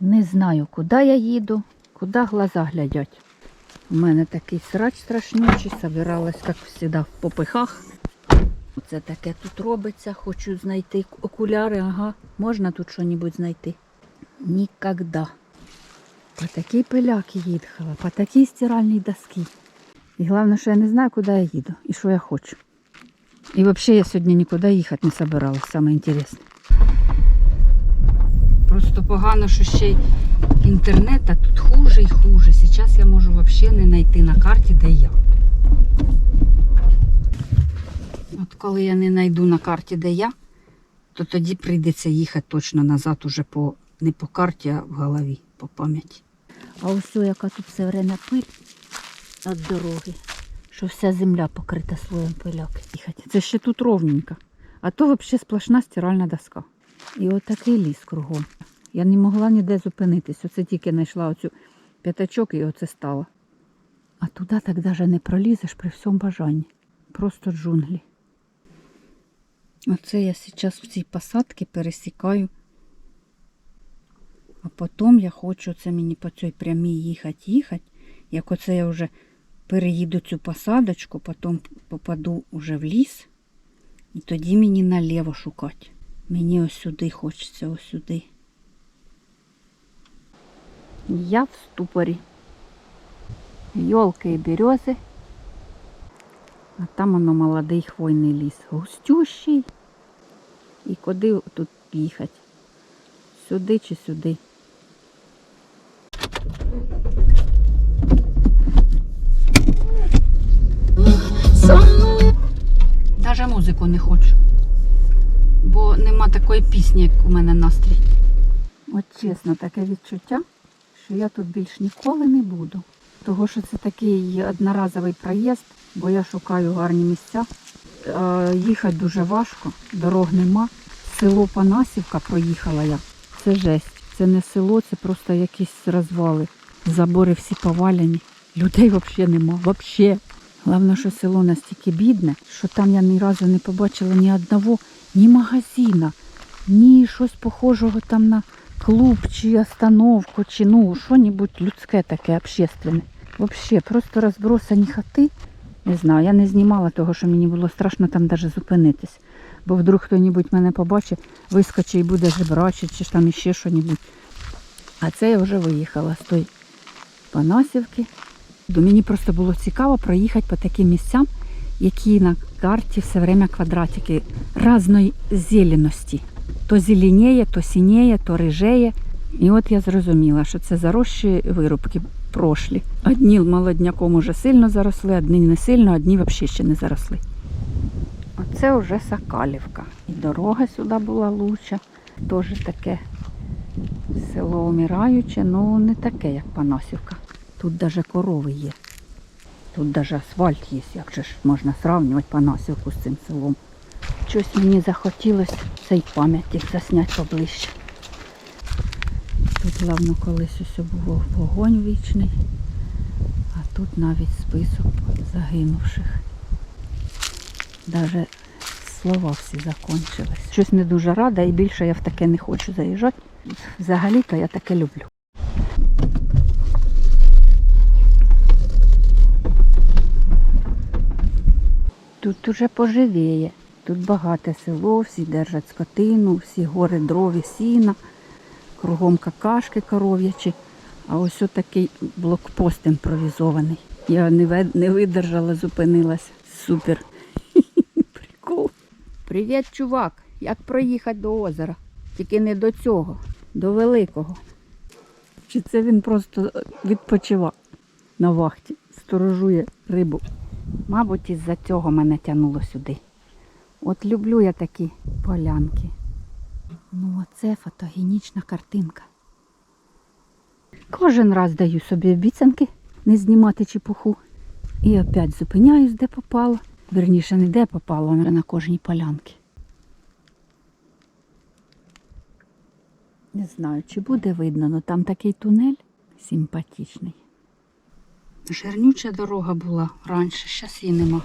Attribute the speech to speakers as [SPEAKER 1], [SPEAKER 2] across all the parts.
[SPEAKER 1] Не знаю, куди я їду, куди глаза глядять. У мене такий срач страшнючий, собиралась, як завжди, в попихах. Оце таке тут робиться, хочу знайти окуляри, ага. Можна тут щось знайти? Нікогда. По такій пиляки їхала, по такій стиральній доскі. І головне, що я не знаю, куди я їду і що я хочу. І взагалі я сьогодні нікуди їхати не собиралась, саме інтересне. Просто погано, що ще й інтернет, а тут хуже і хуже. Зараз я можу взагалі не знайти на карті, де я. От коли я не знайду на карті, де я, то тоді прийдеться їхати точно назад уже по не по карті, а в голові, по пам'яті. А ось яка тут все время пиль від дороги, що вся земля покрита слоєм пиляки. Їхати. Це ще тут ровненько. А то взагалі сплошна стиральна доска. І отакий ліс кругом. Я не могла ніде зупинитись. Оце тільки знайшла оцю п'ятачок і оце стала. А туди так навіть не пролізеш при всьому бажанні. Просто джунглі. Оце я зараз в цій посадці пересікаю. А потім я хочу це мені по цій прямій їхати, їхати. Як оце я вже переїду цю посадочку, потім попаду вже в ліс. І тоді мені наліво шукати. Мені ось сюди хочеться, ось сюди. Я в ступорі. Йолки і берези. А там воно молодий хвойний ліс. Густющий. І куди тут їхати? Сюди чи сюди? Даже музику не хочу. Бо нема такої пісні, як у мене настрій. От чесно, таке відчуття, що я тут більш ніколи не буду. Того, що це такий одноразовий проїзд, бо я шукаю гарні місця. Їхати дуже важко, дорог нема. Село Панасівка проїхала я. Це жесть. Це не село, це просто якісь розвали. Забори всі поваляні. Людей взагалі нема. Взагалі. Головне, що село настільки бідне, що там я ні разу не побачила ні одного, ні магазина, ні щось похожого там на клуб чи остановку, чи ну що-небудь людське таке общественне. Взагалі, просто розбросані хати. Не знаю, я не знімала того, що мені було страшно там навіть зупинитись. Бо вдруг хто-небудь мене побачить, вискочить і буде жебрачить, чи там іще що-небудь. А це я вже виїхала з той Панасівки. Мені просто було цікаво проїхати по таким місцям, які на карті все время квадратики різної зеленості. То зеленіє, то сініє, то рижеє. І от я зрозуміла, що це зарощі вирубки прошлі. Одні молодняком уже сильно заросли, одні не сильно, одні взагалі ще не заросли. Оце вже Сакалівка. І дорога сюди була луча. Теж таке село умираюче, ну не таке, як Панасівка. Тут навіть корови є. Тут навіть асфальт є, як же ж можна сравнювати Панасівку з цим селом. Щось мені захотілося цей пам'ятник засняти поближче. Тут, головно, колись ось був вогонь вічний, а тут навіть список загинувших. Навіть слова всі закончились. Щось не дуже рада і більше я в таке не хочу заїжджати. Взагалі-то я таке люблю. Тут уже поживіє. Тут багате село, всі держать скотину, всі гори дрові, сіна, кругом какашки коров'ячі. А ось такий блокпост імпровізований. Я не, видержала, зупинилась. Супер. Прикол. Привіт, чувак. Як проїхати до озера? Тільки не до цього, до великого. Чи це він просто відпочивав на вахті, сторожує рибу? Мабуть, із-за цього мене тягнуло сюди. От люблю я такі полянки. Ну, оце фотогенічна картинка. Кожен раз даю собі обіцянки не знімати чепуху. І опять зупиняюсь, де попало. Верніше, не де попало, а на кожній полянці. Не знаю, чи буде видно, але там такий тунель симпатичний. Жирнюча дорога була раніше, зараз її нема.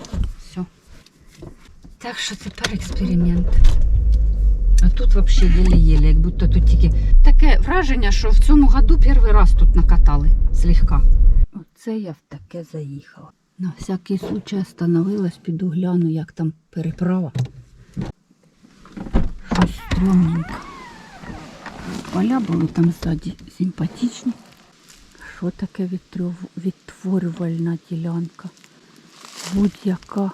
[SPEAKER 1] Так що тепер експеримент. А тут взагалі єлі-єлі, як будто тут тільки таке враження, що в цьому году перший раз тут накатали злегка. Оце я в таке заїхала. На всякий случай остановилась, піду гляну, як там переправа. Щось стрьомненько. Поля були там ззаді симпатичні. Що таке відтворювальна ділянка? Будь-яка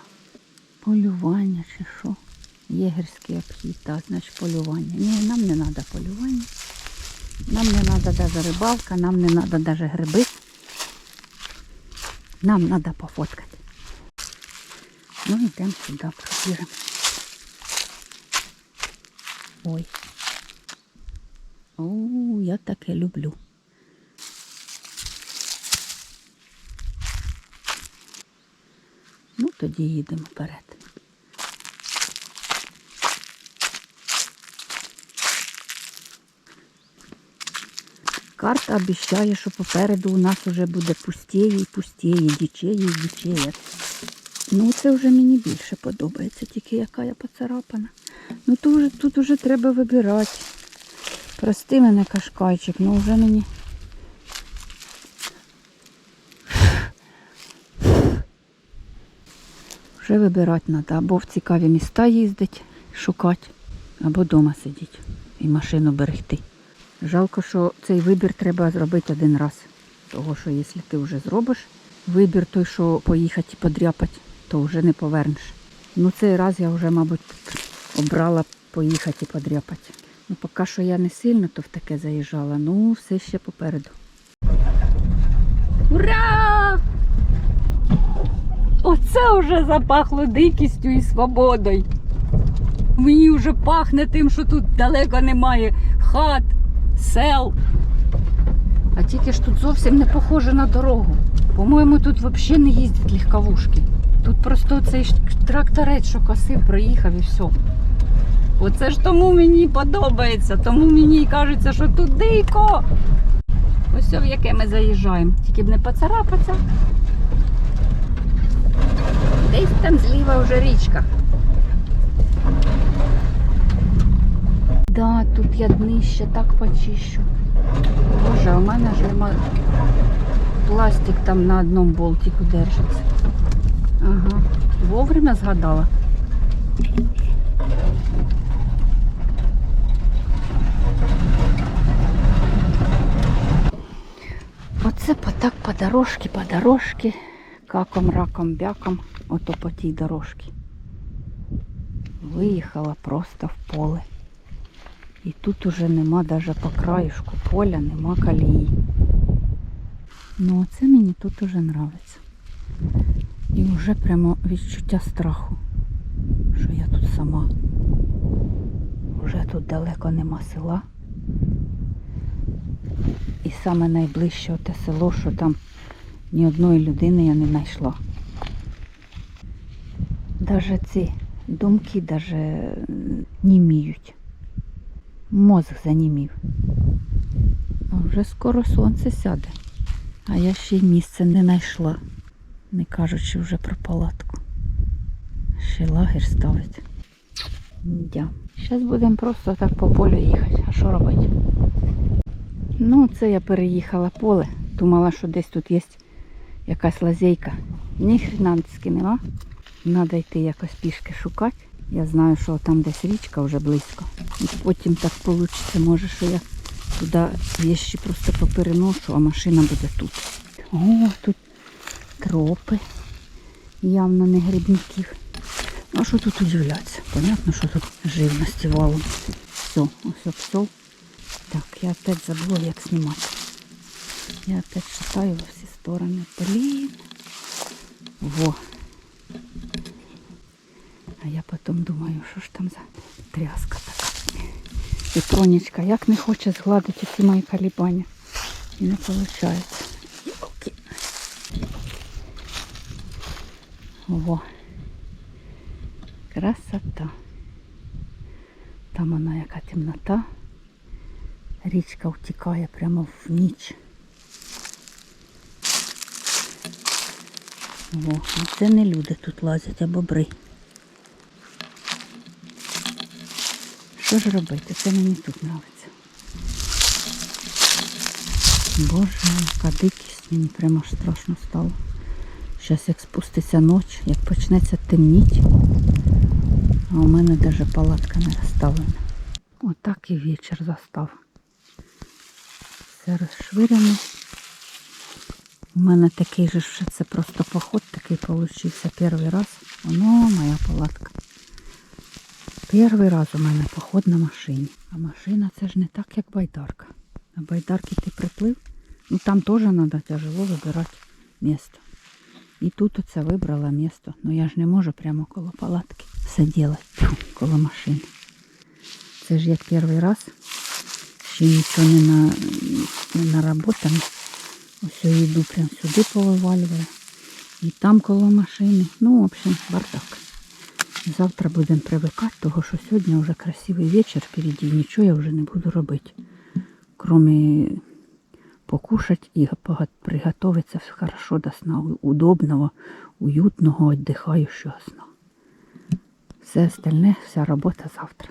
[SPEAKER 1] полювання чи що? Єгерський обхід, так, значить полювання. Ні, нам не треба полювання. Нам не треба навіть рибалка, нам не треба навіть гриби. Нам треба пофоткати. Ну, йдемо сюди, пробіжемо. Ой. О, я таке люблю. Ну, тоді їдемо вперед. Карта обіцяє, що попереду у нас вже буде пустіє і пустіє, дічеє і дічеє. Ну, це вже мені більше подобається, тільки яка я поцарапана. Ну тут вже, тут треба вибирати. Прости мене, кашкайчик, ну вже мені. Вже вибирати треба. Або в цікаві міста їздити, шукати, або вдома сидіти і машину берегти. Жалко, що цей вибір треба зробити один раз. Того, що якщо ти вже зробиш вибір той, що поїхати і подряпати, то вже не повернеш. Ну цей раз я вже, мабуть, обрала поїхати і подряпати. Ну, поки що я не сильно то в таке заїжджала, ну все ще попереду. Ура! Оце вже запахло дикістю і свободою. Мені вже пахне тим, що тут далеко немає хат, сел. А тільки ж тут зовсім не похоже на дорогу. По-моєму, тут взагалі не їздять легковушки. Тут просто цей тракторець, що косив, проїхав і все. Оце ж тому мені подобається, тому мені і кажеться, що тут дико. Ось в яке ми заїжджаємо. Тільки б не поцарапатися. Там зліва вже річка. Да, тут я днище так почищу. Боже, у мене ж нема. Пластик там на одному болтику держиться. Ага. Вовремя згадала. Оце так по дорожці, по дорожці, каком, раком, бяком, ото по тій дорожці. Виїхала просто в поле. І тут уже нема даже по краєшку поля, нема колії. Ну оце мені тут уже нравиться. І вже прямо відчуття страху, що я тут сама. Вже тут далеко нема села. І саме найближче те село, що там ні одної людини я не знайшла. Даже ці думки даже німіють. Мозг занімів. А вже скоро сонце сяде. А я ще й місце не знайшла. Не кажучи вже про палатку. Ще лагер ставить. Дя. Зараз будемо просто так по полю їхати. А що робити? Ну, це я переїхала поле. Думала, що десь тут є якась лазейка. Ні хрена нема. Треба йти якось пішки шукати. Я знаю, що там десь річка вже близько. І потім так вийде, може, що я туди вещі просто попереношу, а машина буде тут. О, тут тропи. Явно не грибників. А що тут удивлятися? Понятно, що тут живності валом. Все, ось псов. Так, я опять забула, як знімати. Я опять шатаю во сторони. Блін. Во. А я потім думаю, що ж там за тряска така. І Тонечка як не хоче згладити ці мої колебання. І не виходить. Во. Красота. Там вона яка темнота. Річка втікає прямо в ніч. О, ну це не люди тут лазять, а бобри. Що ж робити? Це мені тут подобається. Боже, яка дикість, мені прямо аж страшно стало. Зараз як спуститься ніч, як почнеться темніть, а у мене навіть палатка не розставлена. Отак і вечір застав. Все розшвирено. У мене такий же ж це просто поход такий получився перший раз. Воно моя палатка. Перший раз у мене поход на машині. А машина це ж не так, як байдарка. На байдарки ти приплив, ну там теж треба тяжело вибирати місто. І тут оце вибрала місто. Ну я ж не можу прямо коло палатки все коло машини. Це ж як перший раз. Ще нічого не, на, не наработано. Ось я йду прям сюди повивалюваю. І там коло машини. Ну, в общем, бардак. Завтра будемо привикати, того що сьогодні вже красивий вечір впереді. Нічого я вже не буду робити. Кроме покушать і приготовиться хорошо до сна, удобного, уютного, віддихаючого сна. Все остальне, вся робота завтра.